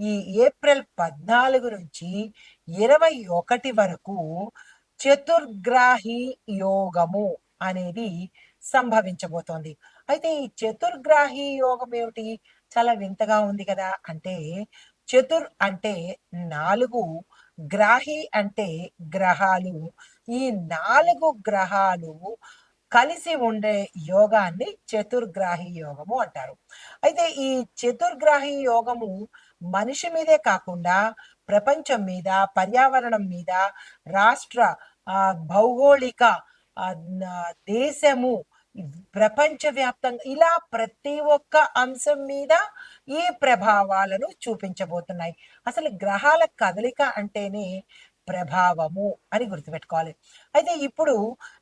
ఈ ఏప్రిల్ పద్నాలుగు నుంచి ఇరవై ఒకటి వరకు చతుర్గ్రాహి యోగము అనేది సంభవించబోతోంది. అయితే ఈ చతుర్గ్రాహి యోగం ఏమిటి? చాలా వింతగా ఉంది కదా. అంటే చతుర్ అంటే నాలుగు గ్రాహి అంటే గ్రహాలు. ఈ నాలుగు గ్రహాలు కలిసి ఉండే యోగాన్ని చతుర్గ్రాహి యోగము అంటారు. అయితే ఈ చతుర్గ్రాహి యోగము మనిషి మీదే కాకుండా ప్రపంచం మీద పర్యావరణం మీద రాష్ట్ర భౌగోళిక దేశము ప్రపంచవ్యాప్తంగా ఇలా ప్రతి ఒక్క అంశం మీద ఈ ప్రభావాలను చూపించబోతున్నాయి. అసలు గ్రహాల కదలిక అంటేనే ప్రభావము అని గుర్తుపెట్టుకోవాలి. అయితే ఇప్పుడు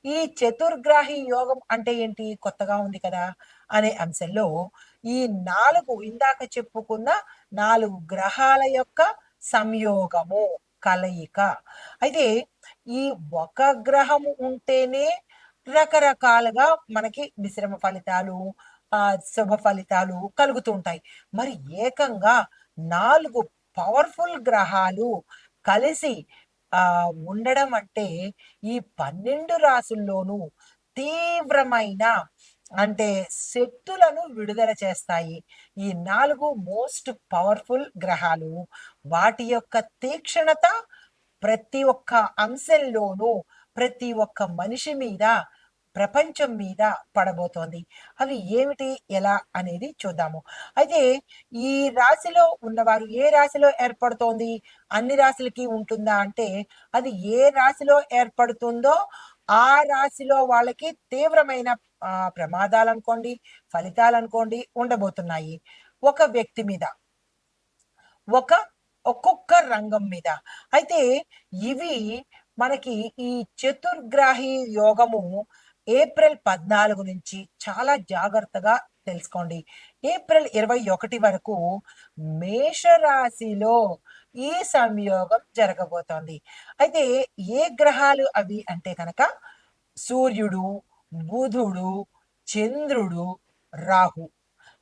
ఈ చతుర్గ్రాహి యోగం అంటే ఏంటి? కొత్తగా ఉంది కదా అనే అంశంలో ఈ నాలుగు ఇందాక చెప్పుకున్న నాలుగు గ్రహాల యొక్క సంయోగము కలయిక. అయితే ఈ ఒక గ్రహము ఉంటేనే రకరకాలుగా మనకి మిశ్రమ ఫలితాలు ఆ శుభ ఫలితాలు కలుగుతుంటాయి మరి ఏకంగా నాలుగు పవర్ఫుల్ గ్రహాలు కలిసి ఆ ఉండడం అంటే ఈ పన్నెండు రాసుల్లోనూ తీవ్రమైన అంటే శక్తులను విడుదల చేస్తాయి. ఈ నాలుగు మోస్ట్ పవర్ఫుల్ గ్రహాలు వాటి యొక్క తీక్షణత ప్రతి ఒక్క అంశంలోనూ ప్రతి ఒక్క మనిషి మీద ప్రపంచం మీద పడబోతోంది. అవి ఏమిటి ఎలా అనేది చూద్దాము. అయితే ఈ రాశిలో ఉన్నవారు ఏ రాశిలో ఏర్పడుతోంది? అన్ని రాశులకి ఉంటుందా అంటే అది ఏ రాశిలో ఏర్పడుతుందో ఆ రాశిలో వాళ్ళకి తీవ్రమైన ప్రమాదాలు అనుకోండి ఫలితాలు అనుకోండి ఉండబోతున్నాయి. ఒక వ్యక్తి మీద ఒక ఒక్కొక్క రంగం మీద. అయితే ఇవి మనకి ఈ చతుర్గ్రాహి యోగము ఏప్రిల్ పద్నాలుగు నుంచి చాలా జాగ్రత్తగా తెలుసుకోండి. ఏప్రిల్ ఇరవై ఒకటి వరకు మేషరాశిలో ఈ సంయోగం జరగబోతోంది. అయితే ఏ గ్రహాలు అవి అంటే కనుక సూర్యుడు బుధుడు చంద్రుడు రాహు.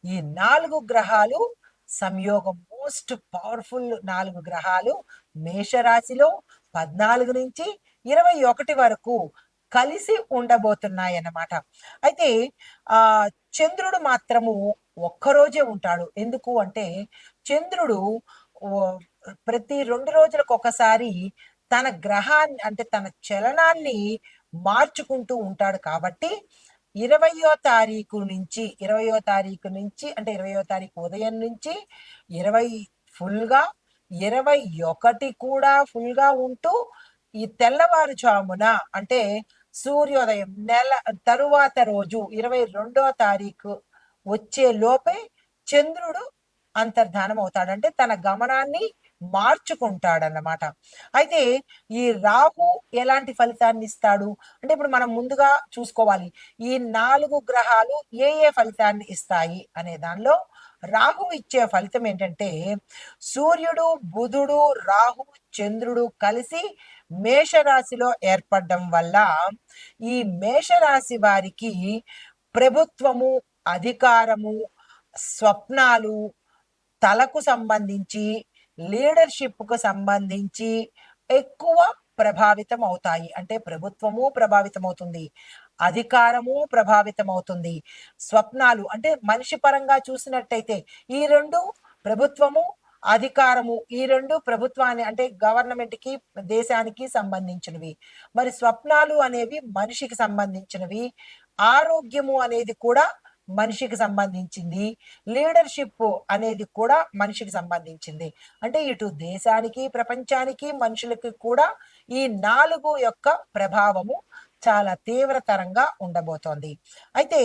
ఈ నాలుగు గ్రహాలు సంయోగం మోస్ట్ పవర్ఫుల్ నాలుగు గ్రహాలు మేషరాశిలో పద్నాలుగు నుంచి ఇరవై ఒకటి వరకు కలిసి ఉండబోతున్నాయి అన్నమాట అయితే ఆ చంద్రుడు మాత్రము ఒక్కరోజే ఉంటాడు. ఎందుకు అంటే చంద్రుడు ప్రతి రెండు రోజులకు ఒకసారి తన గ్రహాన్ని అంటే తన చలనాన్ని మార్చుకుంటూ ఉంటాడు కాబట్టి ఇరవయో తారీఖు నుంచి ఇరవయో తారీఖు నుంచి అంటే ఇరవయో తారీఖు ఉదయం నుంచి ఇరవై ఫుల్గా ఇరవై ఒకటి కూడా ఫుల్గా ఉంటూ ఈ తెల్లవారుజామున అంటే సూర్యోదయం నెల తరువాత రోజు ఇరవై రెండో తారీఖు వచ్చే లోపే చంద్రుడు అంతర్ధానం అవుతాడంటే తన గమనాన్ని మార్చుకుంటాడన్నమాట. అయితే ఈ రాహు ఎలాంటి ఫలితాన్ని ఇస్తాడు? అంటే ఇప్పుడు మనం ముందుగా చూసుకోవాలి. ఈ నాలుగు గ్రహాలు ఏ ఏ ఫలితాన్ని ఇస్తాయి అనే దానిలో రాహు ఇచ్చే ఫలితం ఏంటంటే సూర్యుడు బుధుడు రాహు చంద్రుడు కలిసి మేషరాశిలో ఏర్పడడం వల్ల ఈ మేషరాశి వారికి ప్రభుత్వము అధికారము స్వప్నాలు తలకు సంబంధించి లీడర్షిప్కు సంబంధించి ఎక్కువ ప్రభావితం అవుతాయి అంటే ప్రభుత్వము ప్రభావితం అవుతుంది అధికారము ప్రభావితం అవుతుంది స్వప్నాలు అంటే మనిషి పరంగా చూసినట్టయితే ఈ రెండు ప్రభుత్వము అధికారము ఈ రెండు ప్రభుత్వాన్ని అంటే గవర్నమెంట్కి దేశానికి సంబంధించినవి. మరి స్వప్నాలు అనేవి మనిషికి సంబంధించినవి. ఆరోగ్యము అనేది కూడా మనిషికి సంబంధించింది. లీడర్షిప్ అనేది కూడా మనిషికి సంబంధించింది. అంటే ఇటు దేశానికి ప్రపంచానికి మనుషులకి కూడా ఈ నాలుగు యొక్క ప్రభావము చాలా తీవ్రతరంగా ఉండబోతోంది. అయితే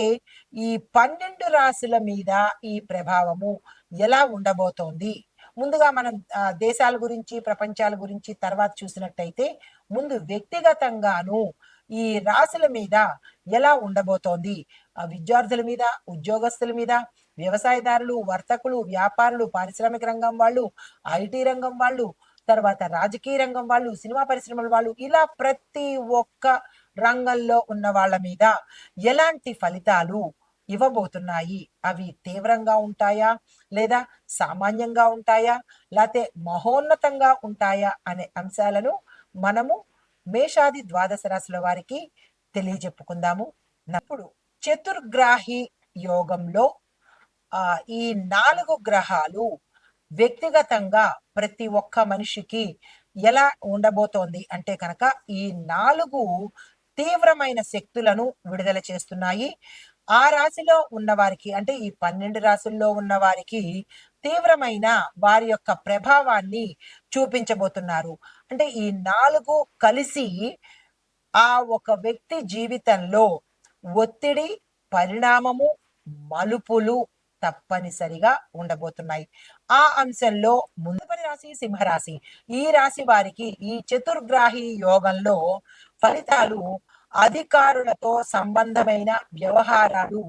ఈ పన్నెండు రాశుల మీద ఈ ప్రభావము ఎలా ఉండబోతోంది? ముందుగా మనం దేశాల గురించి ప్రపంచాల గురించి తర్వాత చూసినట్టయితే ముందు వ్యక్తిగతంగాను ఈ రాశుల మీద ఎలా ఉండబోతోంది? ఆ, విద్యార్థుల మీద ఉద్యోగస్తుల మీద వ్యవసాయదారులు వర్తకులు వ్యాపారులు పారిశ్రామిక రంగం వాళ్ళు ఐటీ రంగం వాళ్ళు తర్వాత రాజకీయ రంగం వాళ్ళు సినిమా పరిశ్రమల వాళ్ళు ఇలా ప్రతి ఒక్క రంగంలో ఉన్న వాళ్ళ మీద ఎలాంటి ఫలితాలు ఇవ్వబోతున్నాయి? అవి తీవ్రంగా ఉంటాయా? లేదా సామాన్యంగా ఉంటాయా? లేకపోతే మహోన్నతంగా ఉంటాయా? అనే అంశాలను మనము మేషాది ద్వాదశ రాశుల వారికి తెలియజెప్పుకుందాము. ఇప్పుడు చతుర్గ్రాహి యోగంలో ఆ ఈ నాలుగు గ్రహాలు వ్యక్తిగతంగా ప్రతి ఒక్క మనిషికి ఎలా ఉండబోతోంది అంటే కనుక ఈ నాలుగు తీవ్రమైన శక్తులను విడుదల చేస్తున్నాయి. ఆ రాశిలో ఉన్న వారికి అంటే ఈ పన్నెండు రాశుల్లో ఉన్న వారికి తీవ్రమైన వారి యొక్క ప్రభావాన్ని చూపించబోతున్నారు. అంటే ఈ నాలుగు కలిసి ఆ ఒక వ్యక్తి జీవితంలో ఒత్తిడి పరిణామము మలుపులు తప్పనిసరిగా ఉండబోతున్నాయి. ఆ అంశంలో ముందుపరి రాశి సింహరాశి. ఈ రాశి వారికి ఈ చతుర్గ్రాహి యోగంలో ఫలితాలు అధికారులతో సంబంధమైన వ్యవహారాలు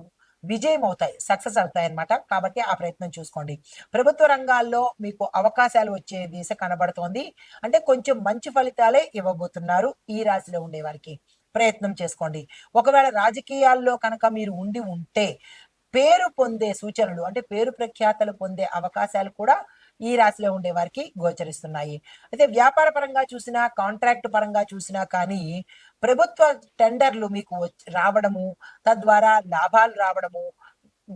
విజయం అవుతాయి సక్సెస్ అవుతాయి అనమాట కాబట్టి ఆ ప్రయత్నం చూసుకోండి. ప్రభుత్వ రంగాల్లో మీకు అవకాశాలు వచ్చే దిశ కనబడుతోంది. అంటే కొంచెం మంచి ఫలితాలే ఇవ్వబోతున్నారు ఈ రాశిలో ఉండే వారికి. ప్రయత్నం చేసుకోండి. ఒకవేళ రాజకీయాల్లో కనుక మీరు ఉండి ఉంటే పేరు పొందే సూచనలు అంటే పేరు ప్రఖ్యాతలు పొందే అవకాశాలు కూడా ఈ రాశిలో ఉండే వారికి గోచరిస్తున్నాయి. అయితే వ్యాపార పరంగా చూసినా కాంట్రాక్ట్ పరంగా చూసినా కానీ ప్రభుత్వ టెండర్లు మీకు వచ్చి- రావడము తద్వారా లాభాలు రావడము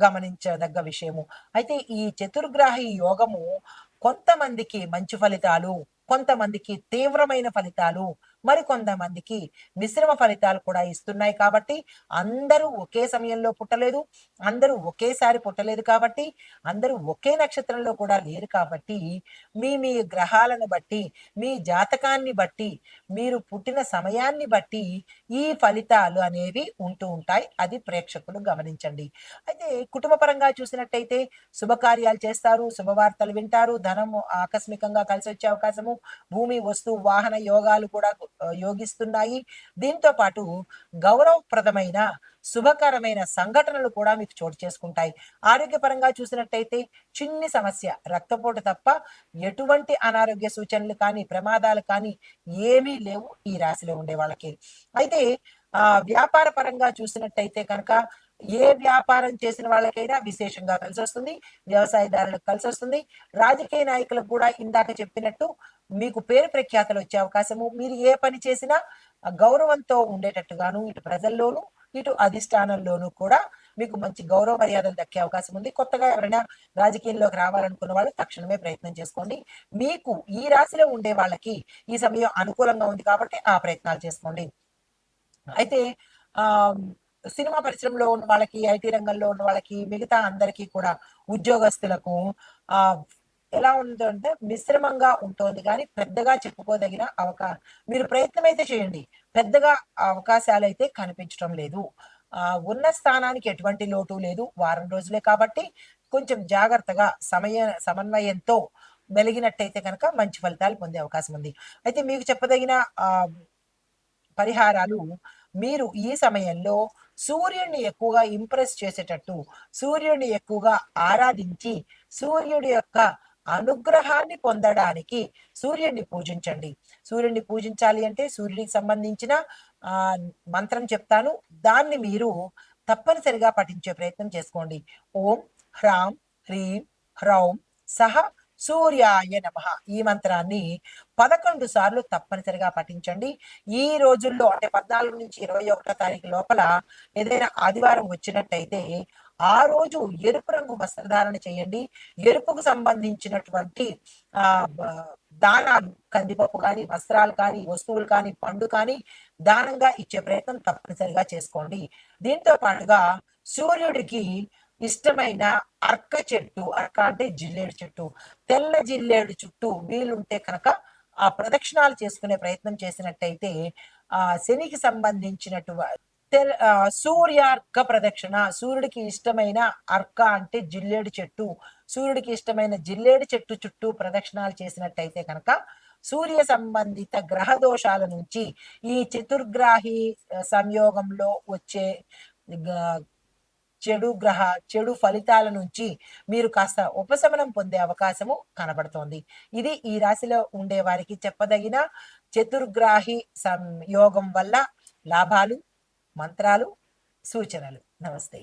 గమనించదగ్గ విషయము. అయితే ఈ చతుర్గ్రాహి యోగము కొంతమందికి మంచి ఫలితాలు కొంతమందికి తీవ్రమైన ఫలితాలు మరికొంతమందికి మిశ్రమ ఫలితాలు కూడా ఇస్తున్నాయి కాబట్టి అందరూ ఒకే సమయంలో పుట్టలేదు అందరూ ఒకేసారి పుట్టలేదు కాబట్టి అందరూ ఒకే నక్షత్రంలో కూడా లేరు కాబట్టి మీ మీ గ్రహాలను బట్టి మీ జాతకాన్ని బట్టి మీరు పుట్టిన సమయాన్ని బట్టి ఈ ఫలితాలు అనేవి ఉంటూ ఉంటాయి. అది ప్రేక్షకులు గమనించండి. అయితే కుటుంబ పరంగా చూసినట్టయితే శుభకార్యాలు చేస్తారు శుభవార్తలు వింటారు ధనం ఆకస్మికంగా కలిసి వచ్చే అవకాశము భూమి వస్తు వాహన యోగాలు కూడా యోగిస్తున్నాయి. దీంతో పాటు గౌరవప్రదమైన శుభకరమైన సంఘటనలు కూడా మీకు చోటు చేసుకుంటాయి. ఆరోగ్యపరంగా చూసినట్టయితే చిన్ని సమస్య రక్తపోటు తప్ప ఎటువంటి అనారోగ్య సూచనలు కానీ ప్రమాదాలు కానీ ఏమీ లేవు ఈ రాశిలో ఉండే వాళ్ళకి. అయితే ఆ వ్యాపార పరంగా చూసినట్టయితే కనుక ఏ వ్యాపారం చేసిన వాళ్ళకైనా విశేషంగా కలిసి వస్తుంది వ్యవసాయదారులకు కలిసి వస్తుంది రాజకీయ నాయకులకు కూడా ఇందాక చెప్పినట్టు మీకు పేరు ప్రఖ్యాతలు వచ్చే అవకాశము. మీరు ఏ పని చేసినా గౌరవంతో ఉండేటట్టుగాను ఇటు ప్రజల్లోనూ ఇటు అధిష్టానంలోనూ కూడా మీకు మంచి గౌరవ మర్యాదలు దక్కే అవకాశం ఉంది. కొత్తగా ఎవరైనా రాజకీయంలోకి రావాలనుకున్న వాళ్ళు తక్షణమే ప్రయత్నం చేసుకోండి. మీకు ఈ రాశిలో ఉండే వాళ్ళకి ఈ సమయం అనుకూలంగా ఉంది కాబట్టి ఆ ప్రయత్నాలు చేసుకోండి. అయితే ఆ సినిమా పరిశ్రమలో ఉన్న వాళ్ళకి ఐటీ రంగంలో ఉన్న వాళ్ళకి మిగతా అందరికీ కూడా ఉద్యోగస్తులకు ఆ ఎలా ఉందంటే మిశ్రమంగా ఉంటుంది. కానీ పెద్దగా చెప్పుకోదగిన అవకాశం మీరు ప్రయత్నం అయితే చేయండి. పెద్దగా అవకాశాలు అయితే కనిపించడం లేదు. ఆ ఉన్న స్థానానికి ఎటువంటి లోటు లేదు. వారం రోజులే కాబట్టి కొంచెం జాగ్రత్తగా సమయ సమన్వయంతో మెలిగినట్టయితే కనుక మంచి ఫలితాలు పొందే అవకాశం ఉంది అయితే మీకు చెప్పదగిన ఆ పరిహారాలు మీరు ఈ సమయంలో సూర్యుడిని ఎక్కువగా ఇంప్రెస్ చేసేటట్టు సూర్యుడిని ఎక్కువగా ఆరాధించి సూర్యుడి యొక్క అనుగ్రహాన్ని పొందడానికి సూర్యుడిని పూజించండి. సూర్యుడిని పూజించాలి అంటే సూర్యుడికి సంబంధించిన ఆ మంత్రం చెప్తాను. దాన్ని మీరు తప్పనిసరిగా పఠించే ప్రయత్నం చేసుకోండి. ఓం హ్రాం హ్రీం హ్రౌం సహ సూర్యాయ నమ. ఈ మంత్రాన్ని పదకొండు సార్లు తప్పనిసరిగా పఠించండి. ఈ రోజుల్లో అంటే పద్నాలుగు నుంచి ఇరవై ఒకటో తారీఖు లోపల ఏదైనా ఆదివారం వచ్చినట్టయితే ఆ రోజు ఎరుపు రంగు వస్త్రధారణ చేయండి. ఎరుపుకు సంబంధించినటువంటి ఆ దానాలు కందిపప్పు కానీ వస్త్రాలు కానీ వస్తువులు కానీ పండు కానీ దానంగా ఇచ్చే ప్రయత్నం తప్పనిసరిగా చేసుకోండి. దీంతో పాటుగా సూర్యుడికి ఇష్టమైన అర్క చెట్టు అర్క అంటే జిల్లేడు చెట్టు తెల్ల జిల్లేడు చుట్టూ వీలుంటే కనుక ఆ ప్రదక్షిణాలు చేసుకునే ప్రయత్నం చేసినట్టయితే ఆ శనికి సంబంధించినటువంటి తెల్ ఆ, సూర్యార్క ప్రదక్షిణ సూర్యుడికి ఇష్టమైన అర్క అంటే జిల్లేడు చెట్టు సూర్యుడికి ఇష్టమైన జిల్లేడు చెట్టు చుట్టూ ప్రదక్షిణాలు చేసినట్టయితే కనుక సూర్య సంబంధిత గ్రహ దోషాల నుంచి ఈ చతుర్గ్రాహి సంయోగంలో వచ్చే చెడు గ్రహ చెడు ఫలితాల నుంచి మీరు కాస్త ఉపశమనం పొందే అవకాశము కనబడుతోంది. ఇది ఈ రాశిలో ఉండే వారికి చెప్పదగిన చతుర్గ్రాహి సంయోగం వల్ల లాభాలు మంత్రాలు సూచనలు. నమస్తే.